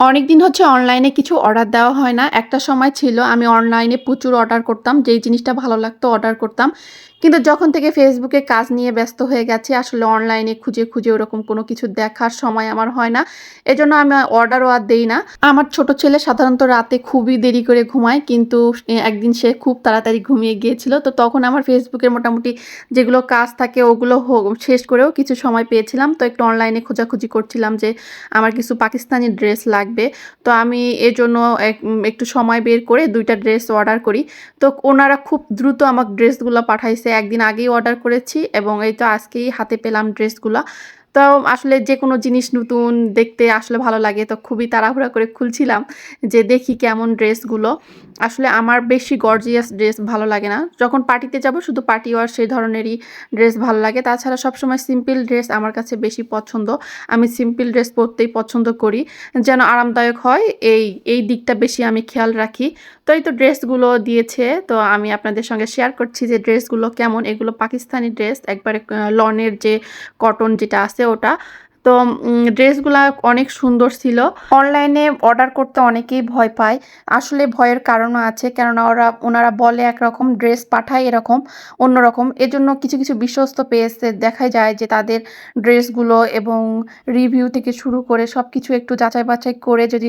অনেকদিন হচ্ছে অনলাইনে কিছু অর্ডার দেওয়া হয় না। একটা সময় ছিল, আমি অনলাইনে প্রচুর অর্ডার করতাম, যেই জিনিসটা ভালো লাগতো অর্ডার করতাম। কিন্তু যখন থেকে ফেসবুকে কাজ নিয়ে ব্যস্ত হয়ে গেছে, আসলে অনলাইনে খুঁজে খুঁজে ওরকম কোনো কিছু দেখার সময় আমার হয় না। এজন্য আমি অর্ডারও আর দেই না। আমার ছোট ছেলে সাধারণত রাতে খুবই দেরি করে ঘুমায়, কিন্তু একদিন সে খুব তাড়াতাড়ি ঘুমিয়ে গিয়েছিল। তো তখন আমার ফেসবুকের মোটামুটি যেগুলো কাজ থাকে, ওগুলো শেষ করেও কিছু সময় পেয়েছিলাম। তো একটু অনলাইনে খোঁজাখুঁজি করছিলাম যে, আমার কিছু পাকিস্তানি ড্রেস লাগবে। তো আমি এজন্য জন্য এক- একটু সময় বের করে দুইটা ড্রেস অর্ডার করি। তো ওনারা খুব দ্রুত আমাকে ড্রেসগুলো পাঠাইছে। একদিন আগেই অর্ডার করেছি এবং এই তো আজকেই হাতে পেলাম ড্রেসগুলো। তো আসলে যে কোনো জিনিস নতুন দেখতে আসলে ভালো লাগে, তো খুবই তাড়াহুড়া করে খুলছিলাম যে দেখি কেমন ড্রেসগুলো। আসলে আমার বেশি গর্জিয়াস ড্রেস ভালো লাগে না। যখন পার্টিতে যাব শুধু পার্টি ওয়ার সেই ধরনেরই ড্রেস ভালো লাগে। তাছাড়া সবসময় সিম্পল ড্রেস আমার কাছে বেশি পছন্দ। আমি সিম্পল ড্রেস পরতেই পছন্দ করি। যেন আরামদায়ক হয়, এই এই দিকটা বেশি আমি খেয়াল রাখি। তো এই তো ড্রেসগুলো দিয়েছে, তো আমি আপনাদের সঙ্গে শেয়ার করছি যে ড্রেসগুলো কেমন। এগুলো পাকিস্তানি ড্রেস, একবারে লনের যে কটন যেটা আছে ওটা তো ড্রেসগুলা অনেক সুন্দর ছিল। অনলাইনে অর্ডার করতে অনেকেই ভয় পায়। আসলে ভয়ের কারণও আছে, কেননা ওরা, ওনারা বলে একরকম, ড্রেস পাঠায় এরকম, অন্যরকম। এজন্য কিছু কিছু বিশ্বস্ত পেজে দেখা যায় যে তাদের ড্রেসগুলো এবং রিভিউ থেকে শুরু করে সব কিছু একটু যাচাই বাছাই করে যদি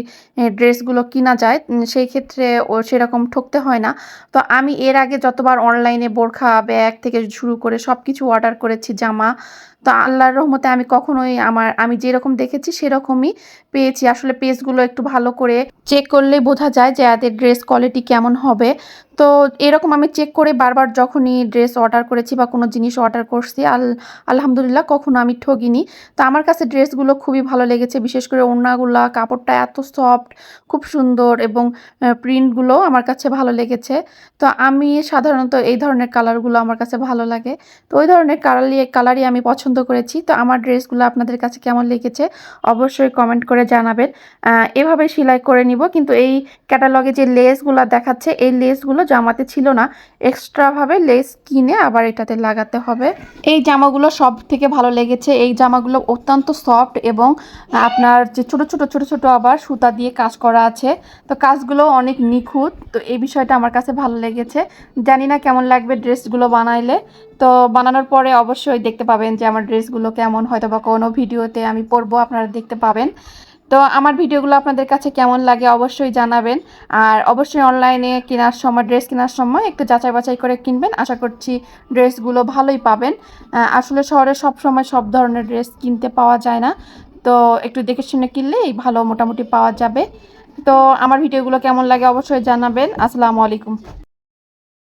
ড্রেসগুলো কিনা যায় সেই ক্ষেত্রে ও সেরকম ঠকতে হয় না। তো আমি এর আগে যতবার অনলাইনে বোরখা, ব্যাগ থেকে শুরু করে সব কিছু অর্ডার করেছি, জামা, তো আল্লাহর রহমতে আমি কখনোই আমার আমি যেরকম দেখেছি সেরকমই পেয়েছি। আসলে পেজগুলো একটু ভালো করে চেক করলেই বোঝা যায় যে এদের ড্রেস কোয়ালিটি কেমন হবে। তো এরকম আমি চেক করে বারবার যখনই ড্রেস অর্ডার করেছি বা কোনো জিনিস অর্ডার করছি, আল, আলহামদুলিল্লাহ কখনো আমি ঠগিনি। তো আমার কাছে ড্রেসগুলো খুবই ভালো লেগেছে, বিশেষ করে ওড়নাগুলা, কাপড়টা এত সফট খুব সুন্দর এবং প্রিন্টগুলো আমার কাছে ভালো লেগেছে। তো আমি সাধারণত এই ধরনের কালারগুলো আমার কাছে ভালো লাগে। তো ওই ধরনের কালারই কালারই আমি পছন্দ করেছি। তো আমার ড্রেসগুলো আপনাদের কাছে কেমন লেগেছে অবশ্যই কমেন্ট করে জানাবেন। এভাবে সেলাই করে নিব। কিন্তু এই ক্যাটালগে যে লেসগুলো দেখাচ্ছে, এই লেসগুলো জামাতে ছিল না। এক্সট্রাভাবে লেস কিনে আবার এটাতে লাগাতে হবে। এই জামাগুলো সব থেকে ভালো লেগেছে। এই জামাগুলো অত্যন্ত সফট এবং আপনার যে ছোট ছোট ছোট ছোট আবার সুতা দিয়ে কাজ করা আছে। তো কাজগুলো অনেক নিখুঁত। তো এই বিষয়টা আমার কাছে ভালো লেগেছে। জানি না কেমন লাগবে ড্রেসগুলো বানাইলে। তো বানানোর পরে অবশ্যই দেখতে পাবেন যে আমার ড্রেসগুলো কেমন হয়তো বা কোনো ভিডিওতে আমি পরবো আপনারা দেখতে পাবেন। তো আমার ভিডিওগুলো আপনাদের কাছে কেমন লাগে অবশ্যই জানাবেন। আর অবশ্যই অনলাইনে কেনার সময়, ড্রেস কেনার সময় একটু যাচাই বাছাই করে কিনবেন। আশা করছি ড্রেসগুলো ভালোই পাবেন। আসলে শহরে সব সময় সব ধরনের ড্রেস কিনতে পাওয়া যায় না। তো একটু দেখে শুনে কিনলেই ভালো মোটামুটি পাওয়া যাবে। তো আমার ভিডিওগুলো কেমন লাগে অবশ্যই জানাবেন। আসসালামু আলাইকুম।